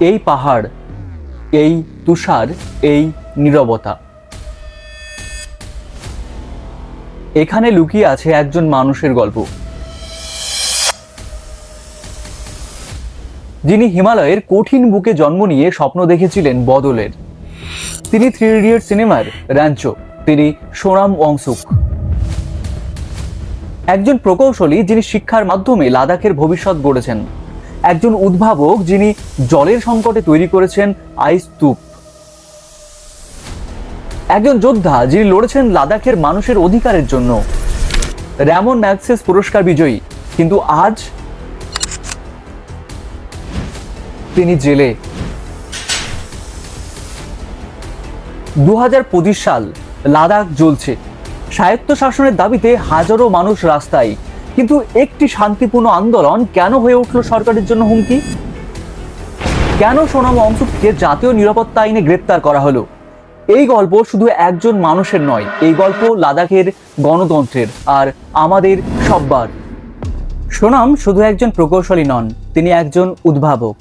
এই পাহাড়, এই তুষার, এই নীরবতা। এখানে লুকিয়ে আছে একজন মানুষের গল্প। যিনি হিমালয়ের কঠিন বুকে জন্ম নিয়ে স্বপ্ন দেখেছিলেন বদলের। তিনি থ্রি ইডিয়ট সিনেমার র্যাঞ্চো, তিনি সোনাম ওংসুক একজন প্রকৌশলী যিনি শিক্ষার মাধ্যমে লাদাখের ভবিষ্যৎ গড়েছেন। একজন উদ্ভাবক যিনি জলের সংকটে তৈরি করেছেন আইস স্তূপ। একজন যোদ্ধা যিনি লড়েছেন লাদাখের মানুষের অধিকারের জন্য। র্যামন ম্যাক্সেস পুরস্কার বিজয়ী, কিন্তু আজ তিনি জেলে। দু হাজার পঁচিশ সাল লাদাখ জ্বলছে। স্বায়ত্ত শাসনের দাবিতে হাজারো মানুষ রাস্তায় কিন্তু একটি শান্তিপূর্ণ আন্দোলন কেন হয়ে উঠল সরকারের জন্য হুমকি? কেন সোনাম অংশুককে জাতীয় নিরাপত্তা আইনে গ্রেপ্তার করা হলো? এই গল্প শুধু একজন মানুষের নয়, এই গল্প লাদাখের গণতন্ত্রের আর আমাদের সব্বার। সোনাম শুধু একজন প্রকৌশলী নন, তিনি একজন উদ্ভাবক।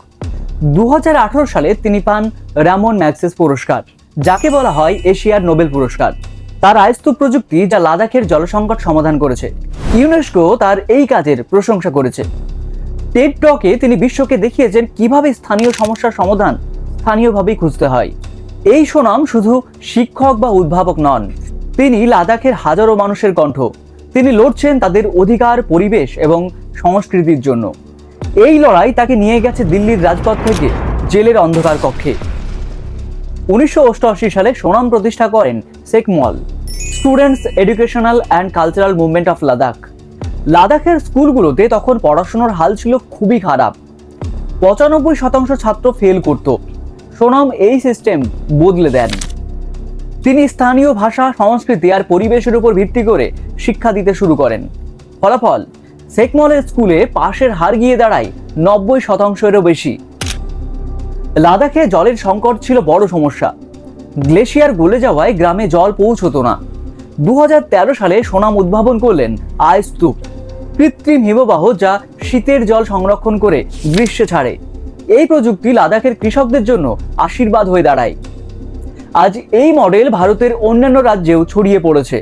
দু হাজার আঠারো সালে তিনি পান র্যামন ম্যাক্সেস পুরস্কার, যাকে বলা হয় এশিয়ার নোবেল পুরস্কার। তার আয়স্তু প্রযুক্তি যা লাদাখের জলসংকট সমাধান করেছে। ইউনেস্কো তার এই কাজের প্রশংসা করেছে। টেড টকে তিনি বিশ্বকে দেখিয়েছেন কীভাবে স্থানীয় সমস্যার সমাধান স্থানীয়ভাবেই খুঁজতে হয়। এই সুনাম শুধু শিক্ষক বা উদ্ভাবক নন, তিনি লাদাখের হাজারো মানুষের কণ্ঠ। তিনি লড়ছেন তাদের অধিকার, পরিবেশ এবং সংস্কৃতির জন্য। এই লড়াই তাকে নিয়ে গেছে দিল্লির রাজপথ থেকে, জেলের অন্ধকার কক্ষে। উনিশশো অষ্টআশি সালে সোনাম প্রতিষ্ঠা করেন SECMOL students educational and cultural movement of Ladakh. লাদাখের স্কুলগুলোতে তখন পড়াশোনার হাল ছিল খুবই খারাপ। পঁচানব্বই শতাংশ ছাত্র ফেল করত। সোনাম এই সিস্টেম বদলে দেন। তিনি স্থানীয় ভাষা, সংস্কৃতি আর পরিবেশের উপর ভিত্তি করে শিক্ষা দিতে শুরু করেন। ফলাফল সেকমলের স্কুলে পাশের হার গিয়ে দাঁড়ায় নব্বই শতাংশেরও বেশি। লাদাখে জলের সংকট ছিল বড় সমস্যা। গ্লেশিয়ার গলে যাওয়ায় গ্রামে জল পৌঁছতো না। দু হাজার তেরো সালে সোনাম উদ্ভাবন করলেন আইস স্তূপ কৃত্রিম হিমবাহ যা শীতের জল সংরক্ষণ করে গ্রীষ্মে ছাড়ে। এই প্রযুক্তি লাদাখের কৃষকদের জন্য আশীর্বাদ হয়ে দাঁড়ায়। আজ এই মডেল ভারতের অন্যান্য রাজ্যেও ছড়িয়ে পড়েছে।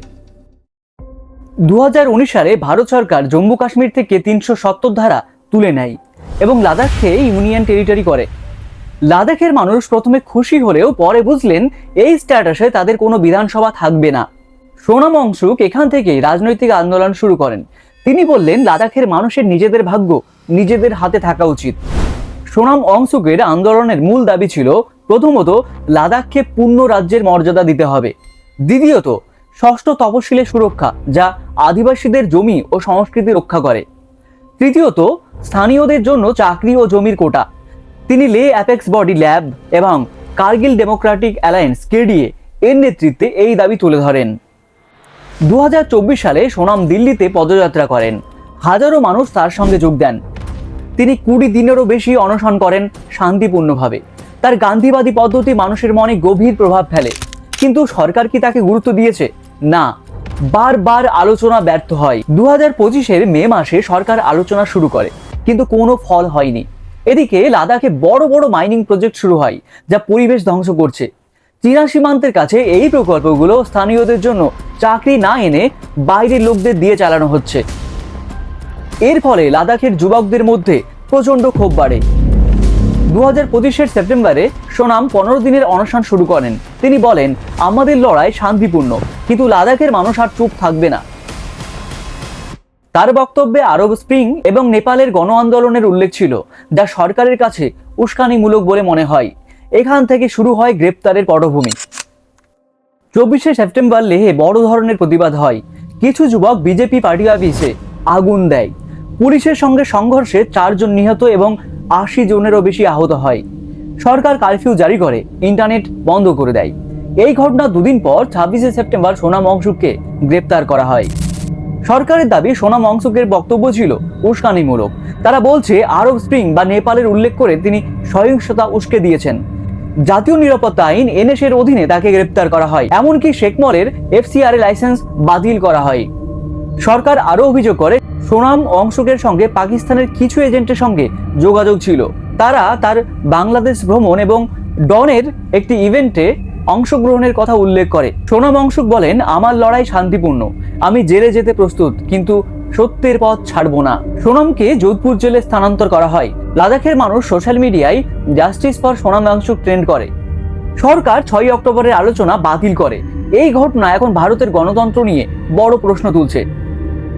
দু হাজার উনিশ সালে ভারত সরকার জম্মু কাশ্মীর থেকে তিনশো সত্তর ধারা তুলে নেয় এবং লাদাখকে ইউনিয়ন টেরিটরি করে। লাদাখের মানুষ প্রথমে খুশি হলেও পরে বুঝলেন এই স্ট্যাটাসে তাদের কোনো বিধানসভা থাকবে না। সোনাম অংশুক এখান থেকেই রাজনৈতিক আন্দোলন শুরু করেন। তিনি বললেন, লাদাখের মানুষের নিজেদের ভাগ্য নিজেদের হাতে থাকা উচিত। সোনাম অংশুকের আন্দোলনের মূল দাবি ছিল, প্রথমত, লাদাখকে পূর্ণ রাজ্যের মর্যাদা দিতে হবে। দ্বিতীয়ত, ষষ্ঠ তপশিলের সুরক্ষা, যা আদিবাসীদের জমি ও সংস্কৃতি রক্ষা করে। তৃতীয়ত, স্থানীয়দের জন্য চাকরি ও জমির কোটা। তিনি লে অ্যাপেক্স বডি ল্যাব এবং কার্গিল ডেমোক্রেটিক অ্যালায়েন্স কেডিএ এর নেতৃত্বে এই দাবি তুলে ধরেন। দু হাজার চব্বিশ সালে সোনাম দিল্লিতে পদযাত্রা করেন। হাজারো মানুষ তার সঙ্গে যোগ দেন। তিনি কুড়ি দিনেরও বেশি অনশন করেন শান্তিপূর্ণভাবে। তার গান্ধীবাদী পদ্ধতি মানুষের মনে গভীর প্রভাব ফেলে। কিন্তু সরকার কি তাকে গুরুত্ব দিয়েছে? না। বারবার আলোচনা ব্যর্থ হয়। দু হাজার পঁচিশের মে মাসে সরকার আলোচনা শুরু করে, কিন্তু কোনো ফল হয়নি। এদিকে লাদাখে বড় বড় মাইনিং প্রজেক্ট শুরু হয়, যা পরিবেশ ধ্বংস করছে। চীনা সীমান্তের কাছে এই প্রকল্পগুলো স্থানীয়দের জন্য চাকরি না এনে বাইরের লোকদের দিয়ে চালানো হচ্ছে। এর ফলে লাদাখের যুবকদের মধ্যে প্রচণ্ড ক্ষোভ বাড়ে। দু হাজার পঁচিশের সেপ্টেম্বরে সোনাম পনেরো দিনের অনশন শুরু করেন। তিনি বলেন, আমাদের লড়াই শান্তিপূর্ণ, কিন্তু লাদাখের মানুষ আর চুপ থাকবে না। তার বক্তব্যে আরব স্প্রিং এবং নেপালের গণ আন্দোলনের উল্লেখ ছিল, যা সরকারের কাছে উস্কানিমূলক বলে মনে হয়। এখান থেকে শুরু হয় গ্রেপ্তারের পটভূমি। চব্বিশে সেপ্টেম্বর লেহে বড় ধরনের প্রতিবাদ হয়। কিছু যুবক বিজেপি পার্টি অফিসে আগুন দেয়। পুলিশের সঙ্গে সংঘর্ষে চারজন নিহত এবং আশি জনেরও বেশি আহত হয়। সরকার কারফিউ জারি করে, ইন্টারনেট বন্ধ করে দেয়। এই ঘটনা দুদিন পর ছাব্বিশে সেপ্টেম্বর সোনাম অংশুককে গ্রেপ্তার করা হয়। সরকারের দাবি সোনাম অংশুকের বক্তব্য ছিল উস্কানিমূলক। তারা বলছে, আরব স্প্রিং বা নেপালের উল্লেখ করে তিনি সহিংসতা উস্কে দিয়েছেন। জাতীয় নিরাপত্তা আইন এনএস এর অধীনে তাকে গ্রেপ্তার করা হয়। এমনকি শেখমলের এফসিআর লাইসেন্স বাতিল করা হয়। সরকার আরও অভিযোগ করে, সোনাম অংশকের সঙ্গে পাকিস্তানের কিছু এজেন্টের সঙ্গে যোগাযোগ ছিল। তারা তার বাংলাদেশ ভ্রমণ এবং ডনের একটি ইভেন্টে অংশগ্রহণের কথা উল্লেখ করে। সোনাম অংশুক বলেন, আমার লড়াই শান্তিপূর্ণ। আমি জেলে যেতে প্রস্তুত, কিন্তু সত্যের পথ ছাড়বো না। সোনামকে যোধপুর জেলে স্থানান্তর করা হয়। লাদাখের মানুষ সোশ্যাল মিডিয়ায় justice for Sonam Wangchuk trend করে। সরকার ছয়ই অক্টোবরের আলোচনা বাতিল করে। এই ঘটনা এখন ভারতের গণতন্ত্র নিয়ে বড় প্রশ্ন তুলছে।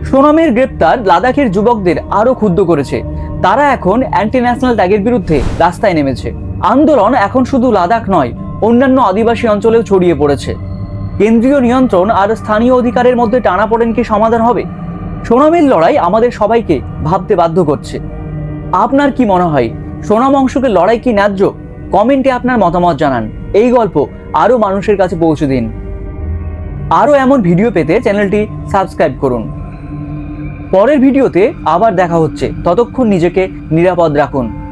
সোনামের গ্রেপ্তার লাদাখের যুবকদের আরও ক্ষুব্ধ করেছে। তারা এখন অ্যান্টি ন্যাশনাল ত্যাগের বিরুদ্ধে রাস্তায় নেমেছে। আন্দোলন এখন শুধু লাদাখ নয়, অন্যান্য আদিবাসী অঞ্চলেও ছড়িয়ে পড়েছে। কেন্দ্রীয় নিয়ন্ত্রণ আর স্থানীয় অধিকারের মধ্যে টানাপোড়েন কি সমাধান হবে? সোনামের লড়াই আমাদের সবাইকে ভাবতে বাধ্য করছে। আপনার কি মনে হয়, সোনাম অংশকে লড়াই কি ন্যায্য? কমেন্টে আপনার মতামত জানান। এই গল্প আরও মানুষের কাছে পৌঁছে দিন। আরও এমন ভিডিও পেতে চ্যানেলটি সাবস্ক্রাইব করুন। পরের ভিডিওতে আবার দেখা হচ্ছে। ততক্ষণ নিজেকে নিরাপদ রাখুন।